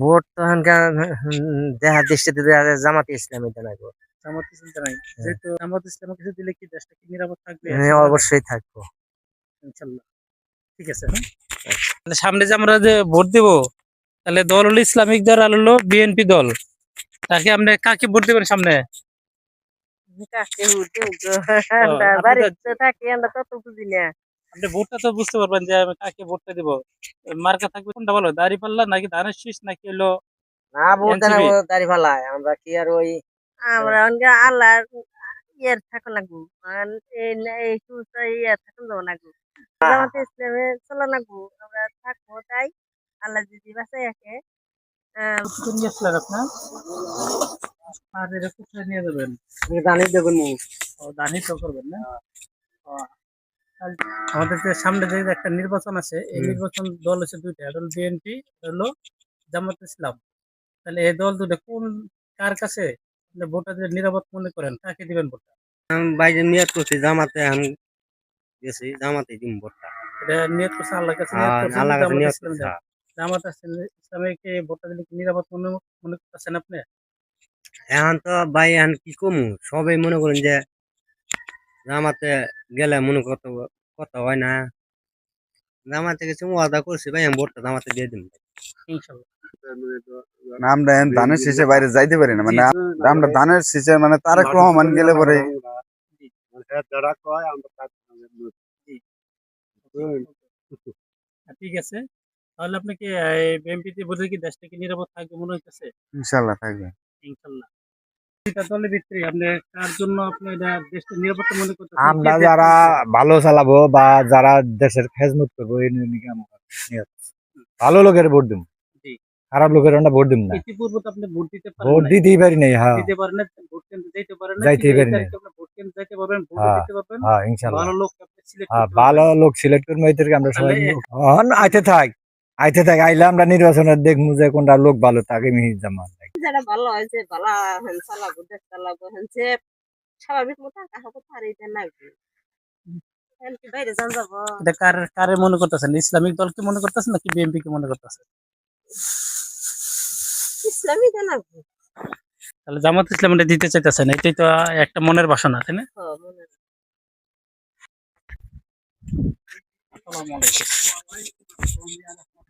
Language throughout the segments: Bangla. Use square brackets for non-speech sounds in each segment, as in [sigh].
ভোট তো এখানকার দেখা দৃষ্টিতে জামাতে ইসলামী জানাব জামাত ইসলাম নাই। যেহেতু জামাত ইসলামের কিছু দিলে কি দেশটা কি নিরাপদ থাকবে? হ্যাঁ অবশ্যই থাকব। ইনশাল্লাহ। ঠিক আছে হ্যাঁ? সামনে যে আমরা যে ভোট দেব তাহলে দল হলো ইসলামিক দল আর হলো বিএনপি দল। তাকে আপনি কাকে ভোট দেবেন সামনে? কাকে ভোট আমরা বাড়িতে থাকি আমরা তত বুঝি না। আপনি ভোটটা তো বুঝতে পারবেন যে আমি কাকে ভোটটা দিব। মার্কা থাকবে কোনটা ভালো দাড়ি পাল্লা নাকি ধানের শীষ নাকি হলো না ভোট দাঁড়ি ফালায় আমরা কি আর ওই আমরা অনকে আল্লাহ ইয়ের থাকা লাগবো এই না- এই সুস্থ ইয়ে থাকুন যাব লাগবো। জামাতে ইসলামে চলা লাগবো আমরা থাকব তাই আল্লাহ যদি বাঁচাই রাখে আপনার? আর এটা নিয়ে যাবেন? দানি দেবেন ও দানি তো করবেন না? আমাদের যে সামনে যে একটা নির্বাচন আছে এই নির্বাচন দল হচ্ছে দুইটা হলো বিএনপি হলো জামাত ইসলাম। তাহলে এই দল দুটো কোন কার কাছে? দিলে নিরাপদ মনে করেন কাকে দিবেন ভোটটা বাইরে নিয়ত করছি জামাতে আমি গেছি জামাতে দিম ভোটটা। এটা নিয়ত করছে আল্লাহর কাছে করছেন আল্লাহ কাছে জামাত নিয়ত ইসলামে জামাত ইসলামকে ভোটটা দিলে নিরাপদ মনে মনে করতেছেন আপনি? এখন তো ভাই এখন কি কমু? সবাই মনে করেন যে জামাতে গেলে মনে কত কথা হয় না। জামাতে কিছু ওয়াদা করছি ভাই আমি ভোটটা জামাতে দিয়ে দিন আমরা ধানের শীষে বাইরে যাইতে পারি না মানে আমরা ধানের শীষে মানে তারেক রহমান গেলে পরে ঠিক আছে। তাহলে দেশটা কি নিরাপদ থাকবে মনে হইতেছে? ইনশাল্লাহ থাকবে। ইনশাল্লাহ। আমরা যারা ভালো চালাবো বা যারা দেশের খেজমত করব এই নিয়ে নাকি ভালো লোকের ভোট দিব খারাপ লোকের আমরা ভোট দিব না। ভোট। দিতেই পারি নাই হ্যাঁ। যাইতেই পারি নাই। হ্যাঁ। হ্যাঁ ইনশাল্লাহ। ভালো লোক সিলেক্ট হ্যাঁ করব আমরা সবাই আইতে থাক আইতে থাক আইলে আমরা নির্বাচনের দেখব যে কোনটা লোক ভালো তাকে মিহি জামা যারা ভালো হয়েছে ভালো হেন চালাবো দেশ চালাবো হেনছে স্বাভাবিক মতো কাকা কথা আর এটা নাই হেন কি এটা কার কারে মনে করতেছেন? ইসলামিক দলকে মনে করতেছেন নাকি বিএনপি কে মনে করতেছেন ইসলামী জানা তাহলে জামাত ইসলাম এটা দিতে চাইতেছেন এটাই তো একটা মনের বাসনা তাই না? মনে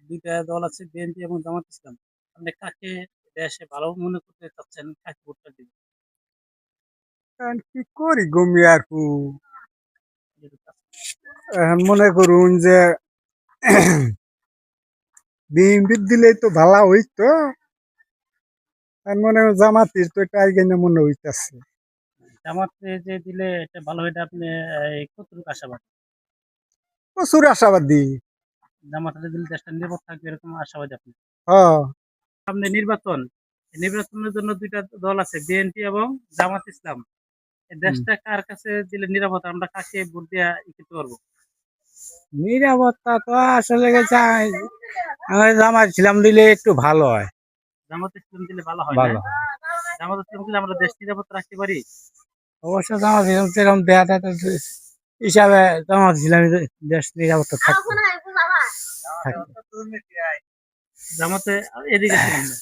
দুইটা দল আছে বিএনপি এবং জামাত ইসলাম। আপনি কাকে দেশে ভালো মনে করতে চাচ্ছেন কাকে ভোটটা দিবেন? এখন কি করি গমি আকু এখন মনে করুন যে [clears throat] বিএনপি দিলেই তো ভালো হইতো। আর মনে জামাতির তো এটা আগে না মনে হইতাছে। জামাতে যে দিলে এটা ভালো হইতে আপনি কতটুকু আশাবাদ? প্রচুর আশাবাদী। জামাতে দিলে দেশটা নিরাপদ থাকবে এরকম আশাবাদ আপনি? হ্যাঁ। সামনে নির্বাচন নির্বাচনের জন্য দুইটা দল আছে বিএনপি এবং জামাত ইসলাম দেশটা কার কাছে দিলে নিরাপত্তা আমরা কাকে ভোট দিয়ে ই করতে পারব নিরাপত্তা তো আসলে জামাত ছিলাম দিলে একটু ভালো হয় জামাত ইসলাম দিলে ভালো হয় ভালো জামাত ইসলাম দিলে আমরা দেশ নিরাপদ রাখতে পারি অবশ্য জামাত ছিলাম সেরকম দেয়াটা তো হিসাবে জামাত ছিলাম দেশ নিরাপত্তা থাকতো জামাতে এদিকে ছিলাম না।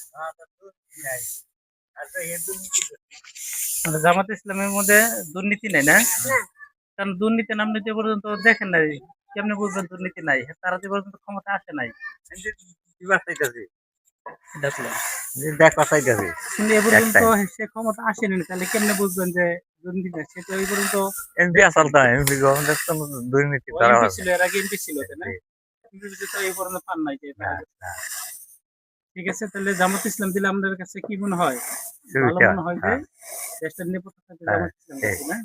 মানে জামাত ইসলামের মধ্যে দুর্নীতি নাই না? কারণ দুর্নীতি নাম নিতে পর্যন্ত দেখেন নাই কেমনে বুঝবেন দুর্নীতি নাই? তারা যে পর্যন্ত ক্ষমতা আসে নাই। দেখলাম। কিন্তু এ পর্যন্ত সে ক্ষমতা আসেনি তাহলে কেমনে বুঝবেন যে দুর্নীতি নাই? সে এই পর্যন্ত এমপি আসল তো এমপি গভর্নমেন্ট দুর্নীতি ছিল এর আগে এমপি ছিল না? কিন্তু তো এই পর্যন্ত পান নাই যে ঠিক আছে? তাহলে জামাত ইসলাম দিলে আমাদের কাছে কি মনে হয়? ভালো মনে হয় যে দেশটা নিরাপত্তা থাকবে জামাত ইসলাম না?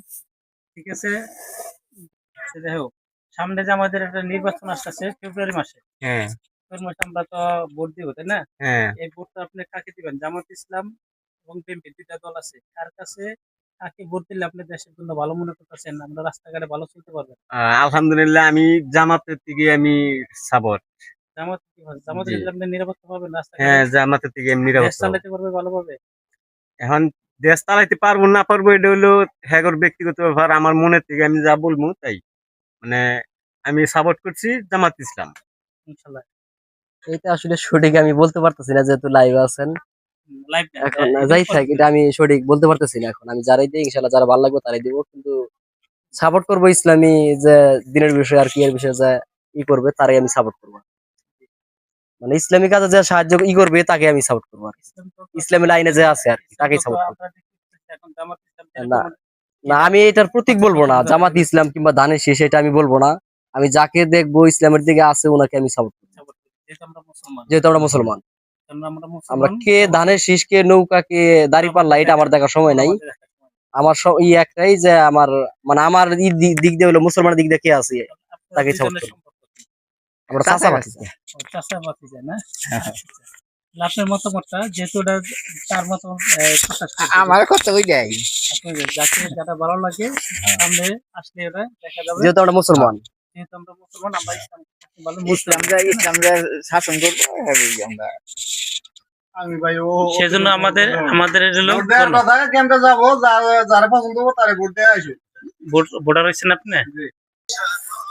ঠিক আছে? সে যাই হোক। সামনে যে আমাদের একটা নির্বাচন আসতেছে ফেব্রুয়ারি মাসে। হ্যাঁ। ফেব্রুয়ারি মাসে আমরা তো ভোট দিব তাই না? হ্যাঁ। এই ভোটটা আপনি কাকে দিবেন জামাত ইসলাম এবং বিএনপি দুইটা দল আছে। কার কাছে কাকে ভোট দিলে আপনি দেশের জন্য ভালো মনে করতেছেন? আমরা রাস্তাঘাটে ভালো চলতে পারবেন আলহামদুলিল্লাহ আমি জামাতের দিকে আমি সাপোর্ট জামাত কি ভাবে? জামাত জি। দিলে আপনি নিরাপত্তা পাবেন হ্যাঁ থেকে দেশ নিরাপত্তা চালাতে পারবে ভালোভাবে এখন দেশ চালাইতে পারব না পারব এটা হলো হ্যাগর ব্যক্তিগত ব্যাপার। আমার মনের থেকে আমি যা বলব তাই। মানে আমি সাপোর্ট করছি জামাত ইসলাম। ইনশাল্লাহ। এটা আসলে সঠিক আমি বলতে পারতেছি না যেহেতু লাইভ আছেন। লাইভ এখন যাই থাক এটা আমি সঠিক বলতে পারতেছি না এখন। আমি যারাই দিই ইনশাল্লাহ যারা ভালো লাগবে তারাই দিব। কিন্তু সাপোর্ট করব ইসলামী যে দিনের বিষয়ে আর কি এর বিষয়ে যে ই করবে তারাই আমি সাপোর্ট করব। মানে ইসলামী কাজে যে সাহায্য ই করবে, তাকে আমি সাপোর্ট করব আর ইসলামী লাইনে যে আছে আর তাকেই সাপোর্ট করব না। না, আমি এটার প্রতীক বলব না জামাত ইসলাম কিংবা দানের শেষ, এটা আমি বলব না আমি যাকে দেখব ইসলামের দিকে আছে, ওনাকে আমি সাপোর্ট করব যেহেতু আমরা মুসলমান আমরা কে ধানের শীষ, কে নৌকা, কে দাড়ি পাল্লা, এটা আমার দেখার সময় নাই। আমার ই একটাই যে আমার মানে আমার দিক দিয়ে হলো মুসলমানের দিক দিয়ে কে আছে, তাকে কি? আমরা চাচা ও, চাচা না? আপনার মতামতটা যেহেতু ওটা তার মতো আমার কথা ওই যাই আপনাদের যাকে যারা ভালো লাগে সামনে আসলে ওরা দেখা যাবে। যেহেতু আমরা মুসলমান। যেহেতু আমরা মুসলমান আমরা ইসলাম ভালো ইসলাম যা ইসলাম যা শাসন করব আমরা। আমি ভাই ও সেজন্য আমাদের আমাদের হলো যাব যারা পছন্দ করব তারে ভোট দেওয়া ভোটার হয়েছেন আপনি?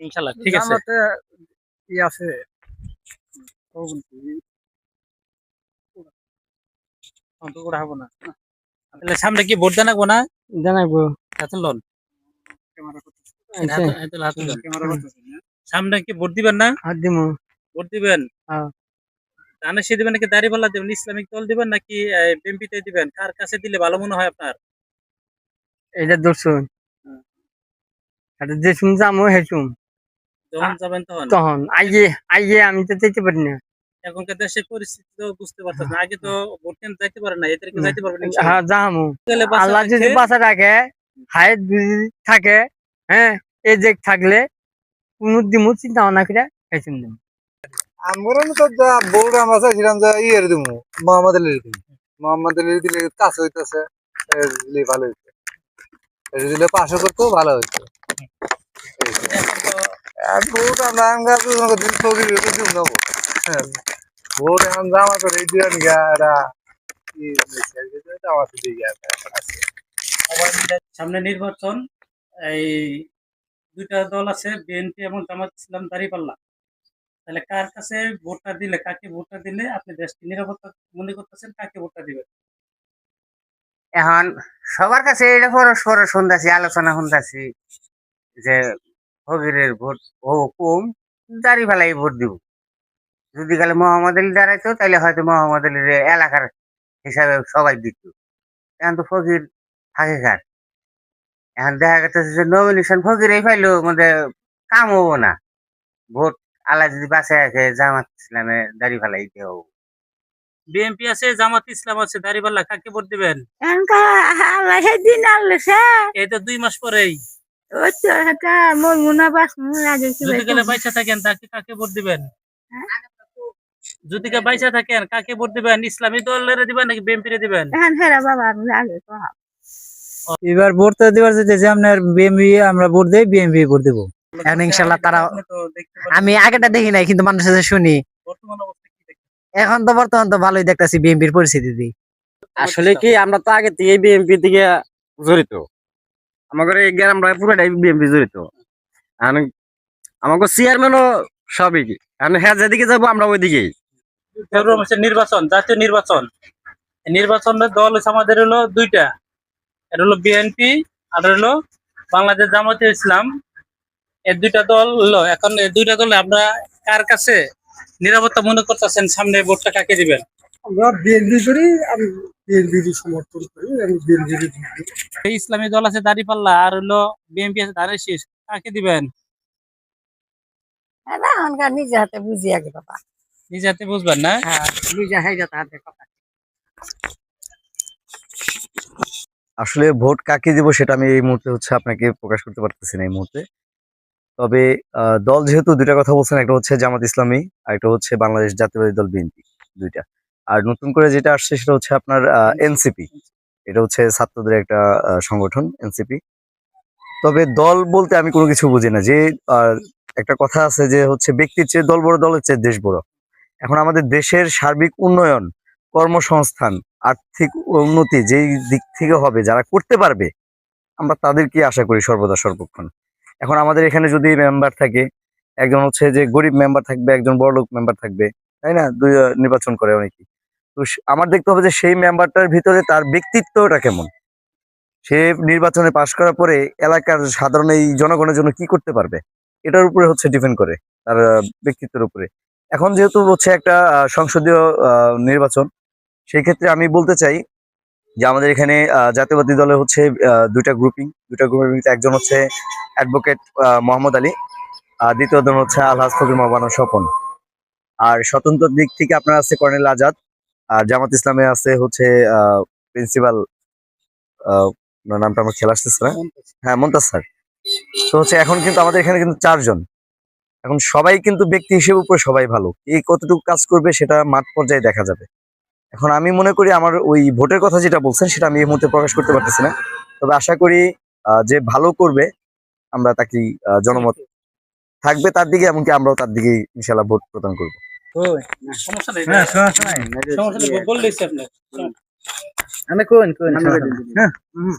ইনশাল্লাহ ঠিক আছে। জামাতে কি আছে। না তাহলে সামনে কি ভোট না? জানাব হাতে লন। লন। সামনে কি ভোট দিবেন না? ভোট দিবেন? হ্যাঁ। ধানে সে দিবেন নাকি দিবেন? ইসলামিক দল দিবেন নাকি দিবেন? কার কাছে দিলে ভালো মনে হয় আপনার? এটা দর্শন এটা যে শুন যাব হেসুম। যখন যাবেন তখন? তখন। আইয়ে আইয়ে আমি তো যেতে পারি না। এখনকার দেশের পরিস্থিতি তো বুঝতে পারতেছেন না। আগে তো ভোট কেন্দ্র যাইতে পারে না? এদেরকে না। যাইতে পারবেন হ্যাঁ যাব আল্লাহ যদি রাখে, রাখে হায়াত থাকে হ্যাঁ এই যে থাকলে কোনো দিমু চিন্তা ভাবনা করে হেসুম দিমু আমরা তো যা বউরা আমরা চাইছিলাম যে ইয়ের দিমু মোহাম্মদ আলীর দিমু। মোহাম্মদ আলীর দিলে কাছে হইতেছে ভালো দিলে পাশে করতো ভালো আর ভোট আমরা দিন ভোট। হ্যাঁ। এখন জামা করে এই দিন সামনে নির্বাচন এই দুইটা দল আছে বিএনপি এবং জামাত ইসলাম দাঁড়িপাল্লা তাহলে কার কাছে ভোটটা দিলে কাকে ভোটটা দিলে আপনি দেশকে নিরাপত্তা মনে করতেছেন কাকে ভোটটা দিবেন এখন সবার কাছে এটা পরস্পর শুনতেছি আলোচনা শুনতেছি যে ফকিরের ভোট ও কম দাঁড়ি ফেলাই ভোট দিব। যদি খালি মোহাম্মদ আলী দাঁড়াইতো তাহলে হয়তো মোহাম্মদ আলীর এলাকার হিসাবে সবাই দিত। এখন তো ফকির থাকে কার? এখন দেখা গেছে যে নমিনেশন ফকিরই পাইলো মধ্যে কাম হব না। ভোট আল্লাহ যদি বাঁচায় রাখে জামাত ইসলামে দাঁড়ি ফেলাই দিতে হব। বিএনপি আছে জামাত ইসলাম আছে দাঁড়িপাল্লা কাকে ভোট দিবেন? আল্লাহ দিন আল্লাহ এই তো দুই মাস পরেই। ওই তো এটা মরমু না বাঁচমু আগে কি যদি গেলে বাইসা থাকেন তাকে কাকে ভোট দিবেন? যদি কে বাইসা থাকেন কাকে ভোট দিবেন? ইসলামী দলের দিবেন নাকি বাবা আমি আগে কহা এবার ভোট তো দেওয়ার যেতেছে আপনার বিএমপি আমরা ভোট দেই বিএমপি ভোট দেবো। এখন ইনশাল্লাহ তারা আমি আগেটা দেখি নাই কিন্তু মানুষের কাছে শুনি। বর্তমান অবস্থা কি দেখতে এখন তো বর্তমান তো ভালোই দেখতেছি বিএমপির পরিস্থিতি। আসলে কি আমরা তো আগে থেকে বিএনপি থেকে জড়িত? আমাদের এই গ্রামটা পুরোটাই বিএনপি জড়িত। আর আমাকে চেয়ারম্যানও সবই। কি আমি হ্যাঁ যেদিকে যাব আমরা মাসের নির্বাচন, জাতীয় নির্বাচন। নির্বাচনের দল হচ্ছে আমাদের হলো দুইটা। এটা হলো বিএনপি আর হলো বাংলাদেশ জামাতে ইসলাম। এই দুইটা দল হলো, এখন দুইটা দলে আমরা কার কাছে নিরাপত্তা মনে করতেছেন? সামনে ভোটটা কাকে দিবেন? আমরা বিএনপি করি আমি বিএনপি সমর্থন করি আমি বিএনপি এই ইসলামী দল আছে দাঁড়িপাল্লা আর হলো বিএনপি আছে ধানের শেষ কাকে দিবেন? এখনকার নিজে হাতে বুঝি আগে বাবা। নিজে হাতে বুঝবেন না? হ্যাঁ হাতে কথা। আসলে ভোট কাকে দিব সেটা আমি এই মুহূর্তে হচ্ছে আপনাকে প্রকাশ করতে পারতেছি না এই মুহূর্তে। তবে আহ, দল যেহেতু দুইটা কথা বলছেন একটা হচ্ছে জামাত ইসলামী আর একটা হচ্ছে বাংলাদেশ জাতীয়বাদী দল বিএনপি দুইটা। আর নতুন করে যেটা আসছে সেটা হচ্ছে আপনার এনসিপি এটা হচ্ছে ছাত্রদের একটা সংগঠন এনসিপি তবে দল বলতে আমি কোনো কিছু বুঝি না। যে একটা কথা আছে যে হচ্ছে ব্যক্তির চেয়ে দল বড় দলের চেয়ে দেশ বড়। এখন আমাদের দেশের সার্বিক উন্নয়ন কর্মসংস্থান আর্থিক উন্নতি যেই দিক থেকে হবে যারা করতে পারবে আমরা তাদেরকে আশা করি সর্বদা সর্বক্ষণ। এখন আমাদের এখানে যদি মেম্বার থাকে একজন হচ্ছে যে গরিব মেম্বার থাকবে একজন বড় লোক মেম্বার থাকবে তাই না? দুই নির্বাচন করে অনেকেই। তো আমার দেখতে হবে যে সেই মেম্বারটার ভিতরে তার ব্যক্তিত্বটা কেমন। সে নির্বাচনে পাশ করার পরে এলাকার সাধারণ এই জনগণের জন্য কি করতে পারবে? এটার উপরে হচ্ছে ডিপেন্ড করে, তার ব্যক্তিত্বের উপরে। এখন যেহেতু হচ্ছে একটা সংসদীয় নির্বাচন, সেই ক্ষেত্রে আমি বলতে চাই যে আমাদের এখানে জাতীয়বাদী দলে হচ্ছে দুইটা গ্রুপিং দুইটা গ্রুপিং একজন হচ্ছে অ্যাডভোকেট মোহাম্মদ আলী, আর দ্বিতীয় জন হচ্ছে আলহাজ ফকির মহাবান স্বপন। আর স্বতন্ত্র দিক থেকে আপনার আছে কর্নেল আজাদ আর জামাত ইসলামে আছে হচ্ছে প্রিন্সিপাল নামটা আমার খেলা আসতেছে না। হ্যাঁ মন্তাজ স্যার। তো হচ্ছে এখন কিন্তু আমাদের এখানে কিন্তু চারজন। এখন সবাই কিন্তু ব্যক্তি হিসেবে উপরে সবাই ভালো। এই কতটুকু কাজ করবে সেটা মাঠ পর্যায়ে দেখা যাবে। এখন আমি মনে করি আমার ওই ভোটের কথা যেটা বলছেন সেটা আমি এই মুহূর্তে প্রকাশ করতে পারতেছি না। তবে আশা করি যে ভালো করবে, আমরা তাকে জনমত থাকবে তার দিকে, এমনকি আমরাও তার দিকে ইনশাল্লাহ ভোট প্রদান করব। সমস্যা নেই হ্যাঁ সমস্যা নেই বললেইছি আপনি আমি কোন কোন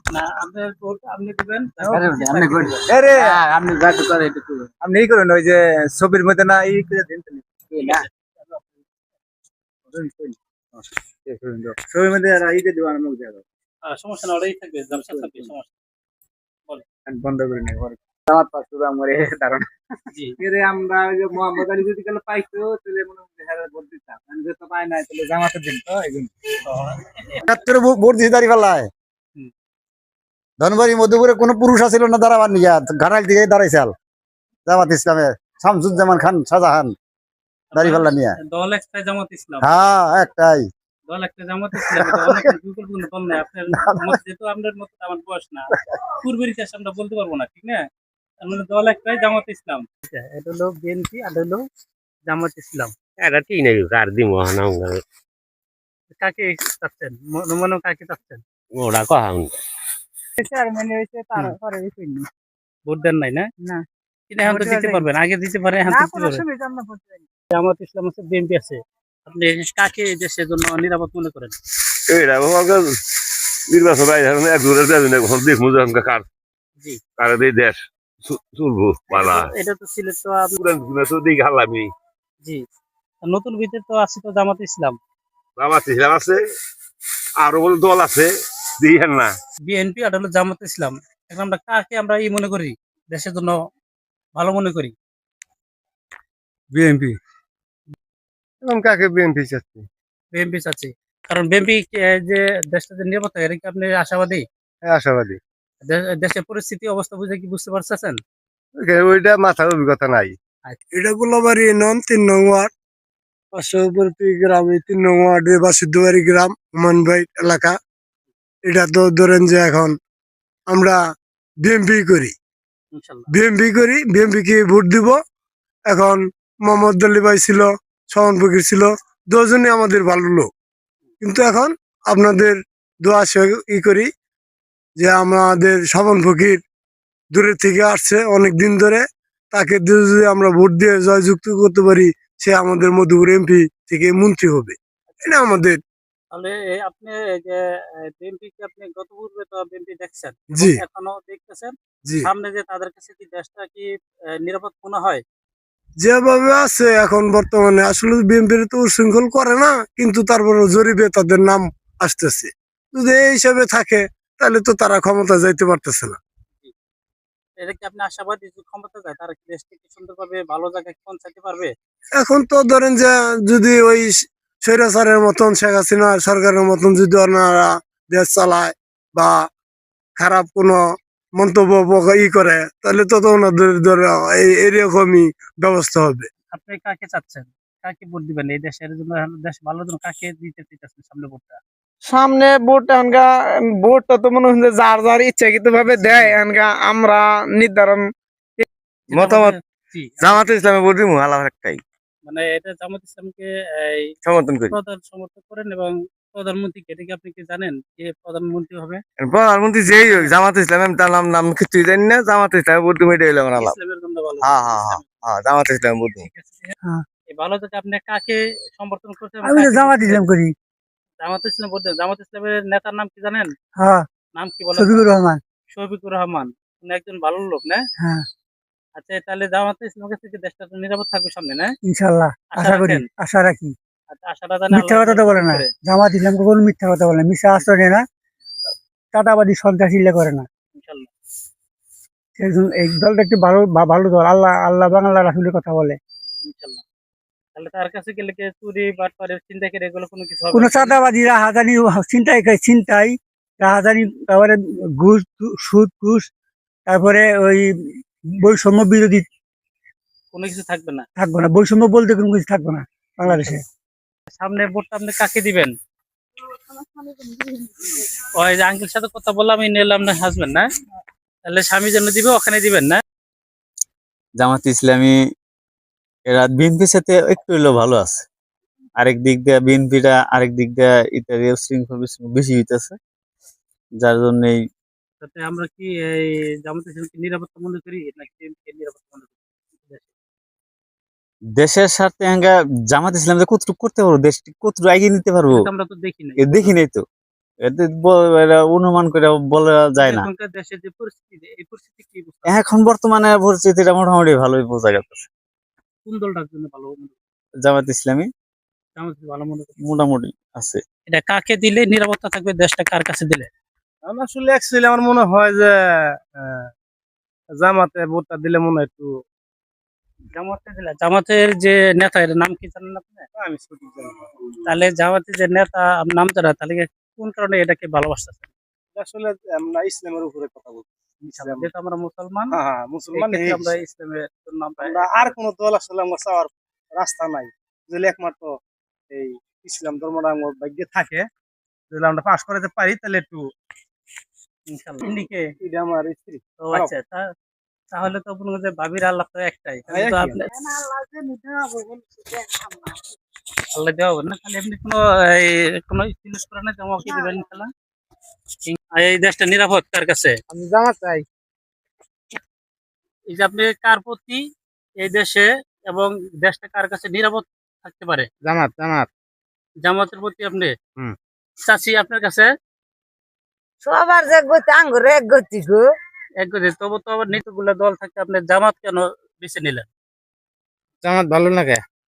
না আপনার ভোট আপনি দিবেন আরে আপনি যাকে করে এটা আপনি এই করুন ওই যে ছবির মধ্যে না এই করে দিন ছবির মধ্যে আর এই যে দিবান মুখ দেওয়া সমস্যা না থাকবে থাকবে সমস্যা। বন্ধ করে নেই আমার ধারণা। এরে আমরা ওই যে মোহাম্মদ আলী যদি গেলে পাইতো তাহলে মনে হয় হেরে ভোট দিতাম। আমি যেহেতু পাই নাই তাহলে জামাতের দিন তো এই জন্য। একাত্তরে ভোট দিয়েছে দাঁড়িয়ে ফেলায়। ধনবাড়ি মধ্যপুরে কোনো পুরুষ আছিল না দাঁড়াবার নিয়ে ঘাটাল দিকে দাঁড়াইছিল জামাত ইসলামের শামসুজ্জামান খান শাহজাহান দাঁড়িয়ে ফেলা নিয়ে। দল একটা জামাত ইসলাম। হ্যাঁ একটাই। দল একটা জামাত ইসলাম অনেক বিকল্প দল নাই আপনার যেহেতু আপনার মতো আমার বয়স না পূর্বের ইতিহাস আমরা বলতে পারব না ঠিক না? তার দল একটাই জামাত ইসলাম। এটা হলো বিএনপি আর হলো জামাত ইসলাম। এটা ঠিক নেই? কার দিব কাকে চাচ্ছেন? মনে কাকে চাচ্ছেন? ওরা কহা চেয়ারম্যান হয়েছে তারপরে ভোট দেন নাই না? না। কিন্তু এখন তো ভোট দিতে পারবেন। আগে দিতে পারে এখন দিতে পারবেন সুবিধা আমরা বলতে পারি না। জামাত ইসলাম আছে বিএনপি আছে। আপনি কাকে দেশের জন্য নিরাপদ মনে করেন? আমাকে নির্বাচন এক কার কার দেশ। চলবো বালা। এটা তো সিলেট তো তো দেখি হারলামি জি। নতুন ভিতরে তো আছে তো জামাত ইসলাম। আমার হিসাব আছে আরও বলে দল আছে দিই না। বিএনপি আর হলো জামাত ইসলাম। এখন আমরা কাকে আমরা ই মনে করি? দেশের জন্য ভালো মনে করি? বিএনপি। এখন কাকে বিএনপি চাচ্ছি? বিএনপি চাচ্ছি। কারণ বিএনপি যে দেশটা যে নিরাপত্তা এটা কি আপনি আশাবাদী? আশাবাদী। দে- দেশের পরিস্থিতি অবস্থা বুঝে কি বুঝতে পারছেন ওইটা মাথার অভিজ্ঞতা নাই। এটা গোলাবাড়ি নন তিন নং ওয়ার্ড। পার্শ্ববর্তী গ্রাম এই তিন নং ওয়ার্ডে বা সিদ্ধবাড়ি গ্রাম হুমান ভাই এলাকা। এটা তো ধরেন যে এখন আমরা বিএমপি করি। বিএমপি করি বিএমপি কে ভোট দিব। এখন মোহাম্মদ আলী ভাই ছিল সমান ফকির ছিল দুজনই আমাদের ভালো লোক। কিন্তু এখন আপনাদের দোয়া সে- ই করি। যে আমাদের সমান ফকির দূরে থেকে আসছে অনেক দিন ধরে তাকে যদি আমরা ভোট দিয়ে জয়যুক্ত করতে পারি সে আমাদের মধুপুর এমপি থেকে মন্ত্রী হবে। এটা আমাদের তাহলে আপনি যে বিএনপি কে আপনি গত পূর্বে তো বিএনপি দেখছেন জি। এখনও দেখতেছেন সামনে যে তাদের কাছে কি দেশটা কি নিরাপদ মনে হয়? যেভাবে আছে এখন বর্তমানে আসলে বিএনপির তো উশৃঙ্খল করে না কিন্তু তারপরে জরিপে তাদের নাম আসতেছে। যদি এই হিসাবে থাকে তাহলে তো তারা ক্ষমতা যাইতে পারতেছে না। এটা কি আপনি আশাবাদী যে ক্ষমতা যায়? তারা কি সুন্দরভাবে ভালো জায়গায় পৌঁছাতে পারবে? এখন তো ধরেন যে যদি ওই স্বৈরাচারের মতন শেখ হাসিনা সরকারের মতন যদি ওনারা দেশ চালায় বা খারাপ কোনো মন্তব্য ই করে তাহলে তো তো ওনাদের ধরে এই এরকমই ব্যবস্থা হবে। আপনি কাকে চাচ্ছেন? কাকে ভোট দিবেন? এই দেশের জন্য দেশ ভালো জন্য কাকে দিতে চাইতেছেন সামনে ভোটটা? সামনে ভোট এনকা ভোটটা তো মনে হচ্ছে যার যার ইচ্ছাকৃত ভাবে দেয় এনকা আমরা নির্ধারণ মতামত জি। জামাত ইসলামে ভোট দিব আলাদা একটাই মানে এটা জামাত ইসলামকে সমর্থন করি। প্রধান সমর্থন করেন এবং প্রধানমন্ত্রীকে এটা কি আপনি কি জানেন যে প্রধানমন্ত্রী হবে? প্রধানমন্ত্রী যেই হোক জামাত ইসলাম আমি তার নাম নাম কিছুই জানি না জামাত ইসলাম হ্যাঁ হ্যাঁ হ্যাঁ হ্যাঁ জামাত ইসলাম ভালো থেকে আপনি কাকে সমর্থন করতে আমি জামাত ইসলাম করি। জামাত ইসলাম বলতে জামাত ইসলামের নেতার নাম কি জানেন? হ্যাঁ। নাম কি বলেন? শফিকুর রহমান। শফিকুর রহমান। উনি একজন ভালো লোক না? হ্যাঁ। আচ্ছা তাহলে জামাত ইসলামের কাছে কি দেশটা তো নিরাপদ থাকবে সামনে না? ইনশাল্লাহ আশা করি আশা রাখি। আচ্ছা আশাটা মিথ্যা কথা তো বলে না। জামাত ইসলাম কখনো মিথ্যা কথা বলে না। মিথ্যা আশ্রয় নেয় না। টাটাবাদী সন্ত্রাসীরা করে না। ইনশাল্লাহ। এই দলটা একটু ভালো ভালো দল। আল্লাহ আল্লাহ বাংলা রাসুলের কথা বলে। ইনশাল্লাহ। তাহলে তার কাছে গেলে কি চুরি বাটপারে চিন্তা করে এগুলো কোনো কিছু কোনো রাহাজানি চিন্তাই চিন্তাই। রাহাজানি তারপরে ঘুষ সুদ ঘুষ তারপরে ওই বৈষম্য বিরোধী কোনো কিছু থাকবে না? থাকব না। বৈষম্য বলতে কোনো কিছু থাকব না বাংলাদেশে। সামনে ভোটটা আপনি কাকে দিবেন? ওই যে আঙ্কেল সাথে কথা বললাম এই নিলাম না হাসবেন না? তাহলে স্বামী জন্য দিবে ওখানে দিবেন না? জামাত ইসলামী এরা বিএনপির সাথে একটু হলেও ভালো আছে। আরেক দিক দিয়ে বিএনপিটা আরেক দিক দিয়ে ইত্যাদি শৃঙ্খল বিশৃঙ্খল বেশি হইতেছে। যার জন্যই তাতে আমরা কি এই জামাত ইসলামকে নিরাপত্তা মনে করি নাকি BNP নিরাপত্তা মনে করি? দেশের স্বার্থে হাঙ্গা জামাত ইসলাম যে কতটুকু করতে পারব দেশ কতটুকু এগিয়ে নিতে পারব? আমরা তো দেখি না দেখি নাই তো। অনুমান করে বলা যায় না। এখন বর্তমানে পরিস্থিতিটা মোটামুটি ভালোই বোঝা যাচ্ছে কোন দলটার জন্য ভালো জামাত ইসলামী। জামাত ভালো মনে মোটামুটি আছে। এটা কাকে দিলে নিরাপত্তা থাকবে দেশটা কার কাছে দিলে? আমার আসলে অ্যাকচুয়ালি আমার মনে হয় যে আহ, জামাতে ভোটটা দিলে মনে হয় একটু জামাতে দিলে? জামাতের যে নেতা এর নাম কি জানেন আপনি? আমি সঠিক জানি তাহলে জামাতের যে নেতা নাম জানা তাহলে কোন কারণে এটাকে ভালোবাসতেছে আসলে আমরা ইসলামের উপরে কথা বলছি যেহেতু আমরা মুসলমান হ্যাঁ হ্যাঁ মুসলমান এই ক্ষেত্রে এই আমরা ইসলামের জন্য আমরা আমরা আর কোন দল আসলে আমার চাওয়ার রাস্তা নাই। যদি একমাত্র এই ইসলাম ধর্মটা আমার ভাগ্যে থাকে যদি আমরা পাশ করাতে পারি তাহলে একটু এটা আমার স্ত্রী। আচ্ছা তাহলে তো যে বাবির আল্লাহ তো একটাই। আপনি আল্লাহ দেওয়া হবে না তাহলে এমনি কোনো এই কোনো জিনিস করে না জমা কি দিবেন আর এই দেশটা নিরাপদ কার কাছে? আমি জামা চাই। এই যে আপনি কার প্রতি এই দেশে এবং দেশটা কার কাছে নিরাপদ থাকতে পারে? জামাত জামাত। জামাতের প্রতি আপনি? হুম। চাচি আপনার কাছে? সবার যে গতি আঙ্গুরে এক গতি গো। এক করে তবু তো আবার নীতিগুলো দল থাকতে আপনি জামাত কেন বেছে নিলেন? জামাত ভালো লাগে।